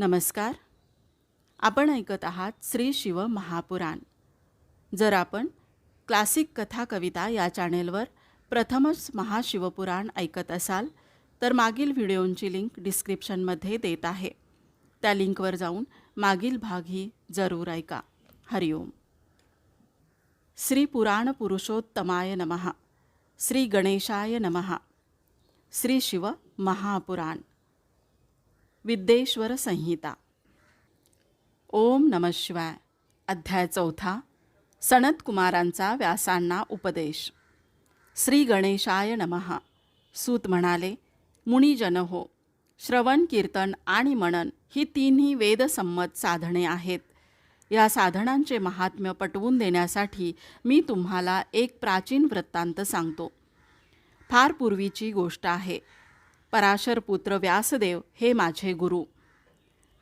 नमस्कार. आपण ऐकत आहात श्री शिव महापुराण. जर आपण क्लासिक कथा कविता या चॅनेलवर प्रथमच महाशिवपुराण ऐकत असाल तर मागील व्हिडिओंची लिंक डिस्क्रिप्शनमध्ये देत आहे. त्या लिंकवर जाऊन मागील भागही जरूर ऐका. हरिओम श्री पुराण पुरुषोत्तमाय नमः. श्री गणेशाय नमः. श्री शिव महापुराण. विद्येश्वर संहिता. ओम नम शिवाय. अध्याय चौथा सनत कुमारांचा व्यासांना उपदेश. श्री गणेशाय नमः. सूत म्हणाले मुनिजन हो श्रवण कीर्तन आणि मनन ही तिन्ही वेदसंमत साधने आहेत. या साधनांचे महात्म्य पटवून देण्यासाठी मी तुम्हाला एक प्राचीन वृत्तांत सांगतो. फार पूर्वीची गोष्ट आहे. पराशर पुत्र व्यासदेव हे माझे गुरु.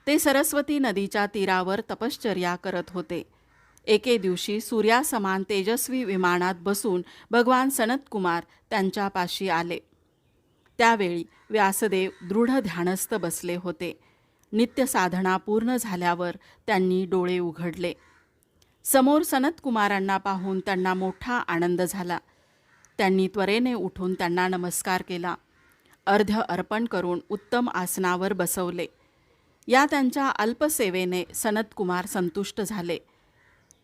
ते सरस्वती नदीच्या तीरावर तपश्चर्या करत होते. एके दिवशी सूर्यासमान तेजस्वी विमानात बसून भगवान सनतकुमार त्यांच्यापाशी आले. त्यावेळी व्यासदेव दृढ ध्यानस्थ बसले होते. नित्य साधना पूर्ण झाल्यावर त्यांनी डोळे उघडले. समोर सनतकुमारांना पाहून त्यांना मोठा आनंद झाला. त्यांनी त्वरेने उठून त्यांना नमस्कार केला. अर्ध्य अर्पण करून उत्तम आसनावर बसवले. या त्यांच्या अल्पसेवेने सनतकुमार संतुष्ट झाले.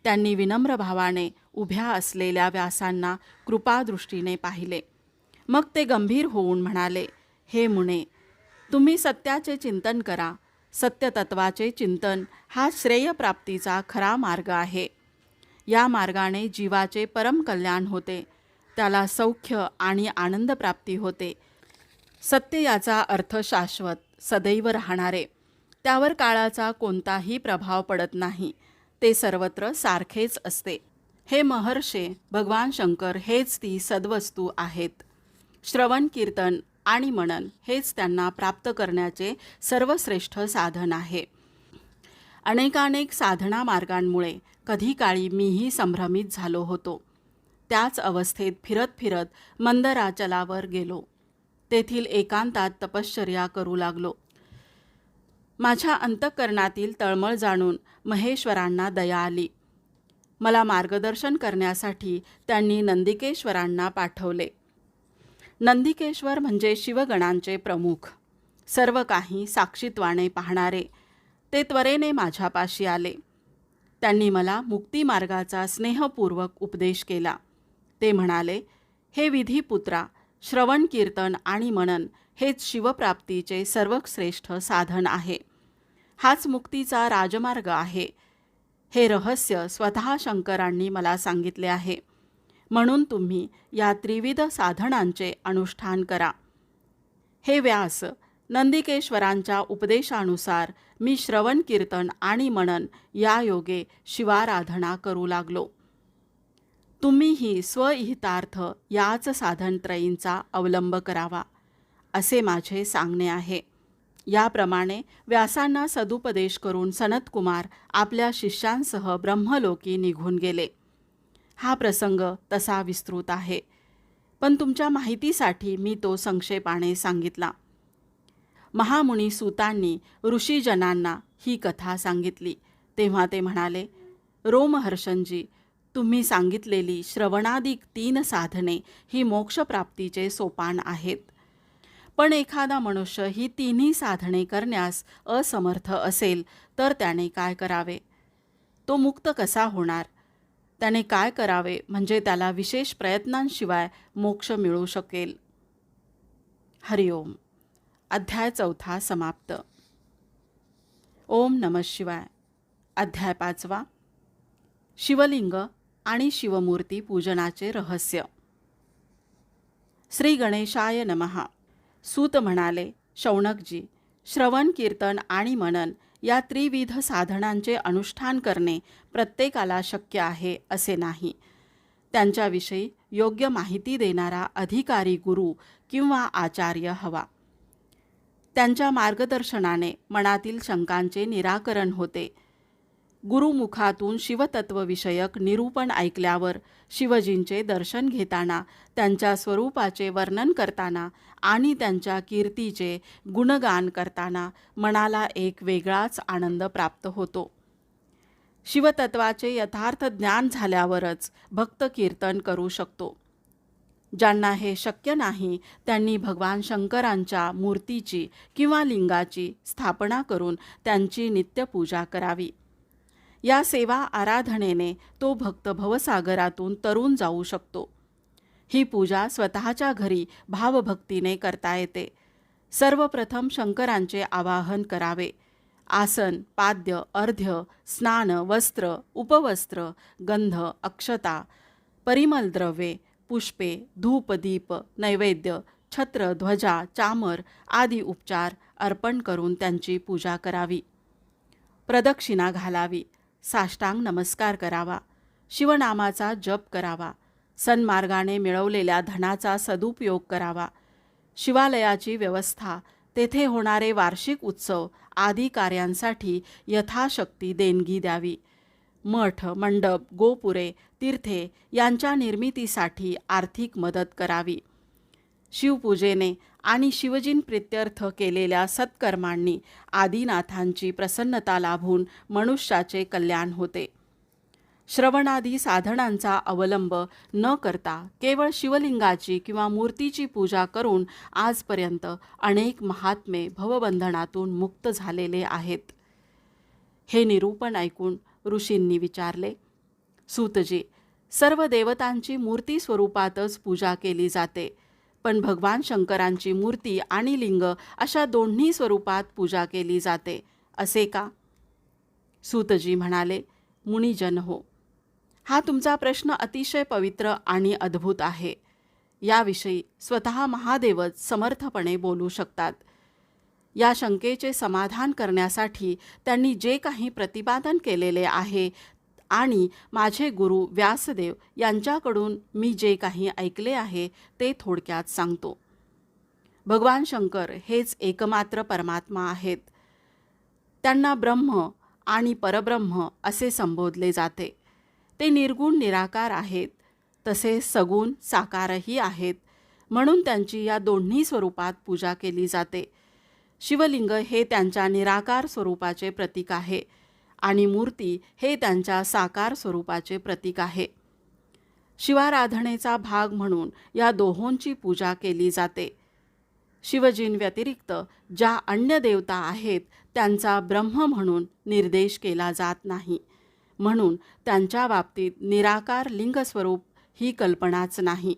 त्यांनी विनम्र भावाने उभ्या असलेल्या व्यासांना कृपादृष्टीने पाहिले. मग ते गंभीर होऊन म्हणाले हे मुणे तुम्ही सत्याचे चिंतन करा. सत्यतत्वाचे चिंतन हा श्रेयप्राप्तीचा खरा मार्ग आहे. या मार्गाने जीवाचे परमकल्याण होते. त्याला सौख्य आणि आनंदप्राप्ती होते. सत्य याचा अर्थ शाश्वत सदैव राहणारे. त्यावर काळाचा कोणताही प्रभाव पडत नाही. ते सर्वत्र सारखेच असते. हे महर्षे भगवान शंकर हेच ती सद्वस्तू आहेत. श्रवण कीर्तन आणि मनन हेच त्यांना प्राप्त करण्याचे सर्वश्रेष्ठ साधन आहे. अनेकानेक साधना मार्गांमुळे कधी काळी मीही संभ्रमित झालो होतो. त्याच अवस्थेत फिरत फिरत मंदराचलावर गेलो. तेथील एकांतात तपश्चर्या करू लागलो. माझ्या अंतःकरणातील तळमळ जाणून महेश्वरांना दया आली. मला मार्गदर्शन करण्यासाठी त्यांनी नंदिकेश्वरांना पाठवले. नंदिकेश्वर म्हणजे शिवगणांचे प्रमुख. सर्व काही साक्षीत्वाने पाहणारे ते त्वरेने माझ्यापाशी आले. त्यांनी मला मुक्तिमार्गाचा स्नेहपूर्वक उपदेश केला. ते म्हणाले हे विधीपुत्रा श्रवण कीर्तन आणि मनन हेच शिवप्राप्तीचे सर्वश्रेष्ठ साधन आहे. हाच मुक्तीचा राजमार्ग आहे. हे रहस्य स्वतः शंकरांनी मला सांगितले आहे. म्हणून तुम्ही या त्रिविध साधनांचे अनुष्ठान करा. हे व्यास नंदिकेश्वरांच्या उपदेशानुसार मी श्रवण कीर्तन आणि मनन या योगे शिवाराधना करू लागलो. तुम्हीही स्वहितार्थ याच साधनत्रयींचा अवलंब करावा असे माझे सांगणे आहे. याप्रमाणे व्यासांना सदुपदेश करून सनतकुमार आपल्या शिष्यांसह ब्रह्मलोकी निघून गेले. हा प्रसंग तसा विस्तृत आहे. पण तुमच्या माहितीसाठी मी तो संक्षेपाने सांगितला. महामुनी सूतांनी ऋषीजनांना ही कथा सांगितली. तेव्हा ते म्हणाले रोमहर्षणजी तुम्ही सांगितलेली श्रवणादिक तीन साधने ही मोक्षप्राप्तीचे सोपान आहेत. पण एखादा मनुष्य ही तिन्ही साधने करण्यास असमर्थ असेल तर त्याने काय करावे? तो मुक्त कसा होणार? त्याने काय करावे? म्हणजे त्याला विशेष प्रयत्नांशिवाय मोक्ष मिळू शकेल. हरिओम. अध्याय चौथा समाप्त. ओम नम शिवाय. अध्याय पाचवा. शिवलिंग आणि शिवमूर्ती पूजनाचे रहस्य. श्री गणेशाय नमहा सूत म्हणाले शौनकजी श्रवण कीर्तन आणि मनन या त्रिविध साधनांचे अनुष्ठान करणे प्रत्येकाला शक्य आहे असे नाही. त्यांच्याविषयी योग्य माहिती देणारा अधिकारी गुरु किंवा आचार्य हवा. त्यांच्या मार्गदर्शनाने मनातील शंकांचे निराकरण होते. गुरुमुखातून शिवतत्वविषयक निरूपण ऐकल्यावर शिवजींचे दर्शन घेताना त्यांच्या स्वरूपाचे वर्णन करताना आणि त्यांच्या कीर्तीचे गुणगान करताना मनाला एक वेगळाच आनंद प्राप्त होतो. शिवतत्वाचे यथार्थ ज्ञान झाल्यावरच भक्त कीर्तन करू शकतो. ज्यांना हे शक्य नाही त्यांनी भगवान शंकरांच्या मूर्तीची किंवा लिंगाची स्थापना करून त्यांची नित्यपूजा करावी. या सेवा आराधनेने तो भक्त भवसागरातून तरून जाऊ शकतो. ही पूजा स्वतःच्या घरी भावभक्तीने करता येते. सर्वप्रथम शंकरांचे आवाहन करावे. आसन पाद्य अर्ध्य स्नान वस्त्र उपवस्त्र गंध अक्षता परिमल द्रव्ये पुष्पे धूप दीप नैवेद्य छत्र ध्वजा चामर आदी उपचार अर्पण करून त्यांची पूजा करावी. प्रदक्षिणा घालावी. साष्टांग नमस्कार करावा. शिवनामाचा जप करावा. सन्मार्गाने मिळवलेल्या धनाचा सदुपयोग करावा. शिवालयाची व्यवस्था तेथे होणारे वार्षिक उत्सव आदी कार्यांसाठी यथाशक्ती देणगी द्यावी. मठ मंडप गोपुरे तीर्थे यांच्या निर्मितीसाठी आर्थिक मदत करावी. शिवपूजेने आणि शिवजींप्रित्यर्थ केलेल्या सत्कर्मांनी आदिनाथांची प्रसन्नता लाभून मनुष्याचे कल्याण होते. श्रवणादी साधनांचा अवलंब न करता केवळ शिवलिंगाची किंवा मूर्तीची पूजा करून आजपर्यंत अनेक महात्मे भवबंधनातून मुक्त झालेले आहेत. हे निरूपण ऐकून ऋषींनी विचारले सूतजी सर्व देवतांची मूर्ती स्वरूपातच पूजा केली जाते. पण भगवान शंकरांची मूर्ती आणि लिंग अशा दोन्ही स्वरूपात पूजा केली जाते. असे का? सूतजी म्हणाले मुनिजन हो. हा तुमचा प्रश्न अतिशय पवित्र आणि अद्भुत आहे. याविषयी स्वतः महादेवच समर्थपणे बोलू शकतात. या शंकेचे समाधान करण्यासाठी त्यांनी जे काही प्रतिपादन केलेले आहे आणि माझे गुरु व्यासदेव यांच्याकडून मी जे काही ऐकले आहे ते थोडक्यात सांगतो. भगवान शंकर हेच एकमात्र परमात्मा आहेत. त्यांना ब्रह्म आणि परब्रह्म असे संबोधले जाते. ते निर्गुण निराकार आहेत. तसे सगुण साकारही आहेत. म्हणून त्यांची या दोन्ही स्वरूपात पूजा केली जाते. शिवलिंग हे त्यांच्या निराकार स्वरूपाचे प्रतीक आहे. आणि मूर्ती हे त्यांच्या साकार स्वरूपाचे प्रतीक आहे. शिवाराधनेचा भाग म्हणून या दोहोंची पूजा केली जाते. शिवजींव्यतिरिक्त ज्या अन्य देवता आहेत त्यांचा ब्रह्म म्हणून निर्देश केला जात नाही. म्हणून त्यांच्या बाबतीत निराकार लिंगस्वरूप ही कल्पनाच नाही.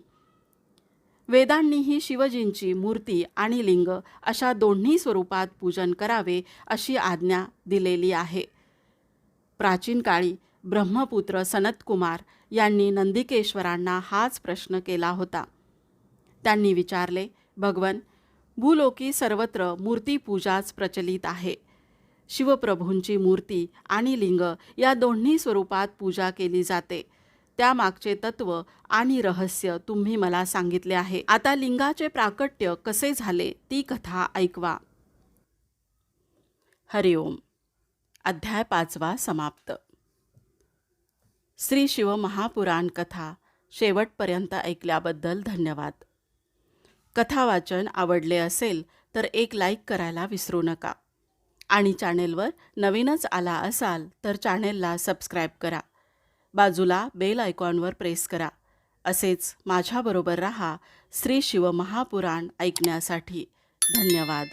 वेदांनीही शिवजींची मूर्ती आणि लिंग अशा दोन्ही स्वरूपात पूजन करावे अशी आज्ञा दिलेली आहे. प्राचीन काळी ब्रह्मपुत्र सनतकुमार यांनी नंदिकेश्वरांना हाच प्रश्न केला होता. त्यांनी विचारले भगवन भूलोकी सर्वत्र मूर्तीपूजाच प्रचलित आहे. शिवप्रभूंची मूर्ती आणि लिंग या दोन्ही स्वरूपात पूजा केली जाते. त्यामागचे तत्व आणि रहस्य तुम्ही मला सांगितले आहे. आता लिंगाचे प्राकट्य कसे झाले ती कथा ऐकवा. हरिओम. अध्याय पाचवा समाप्त. श्री शिव महापुराण कथा शेवटपर्यंत ऐकल्याबद्दल धन्यवाद. कथा वाचन आवडले असेल तर एक लाईक करायला विसरू नका. आणि चॅनेलवर नवीनच आला असाल तर चॅनेलला सबस्क्राईब करा. बाजूला बेल आयकॉनवर प्रेस करा. असेच माझ्याबरोबर रहा श्री शिव महापुराण ऐकण्यासाठी. धन्यवाद.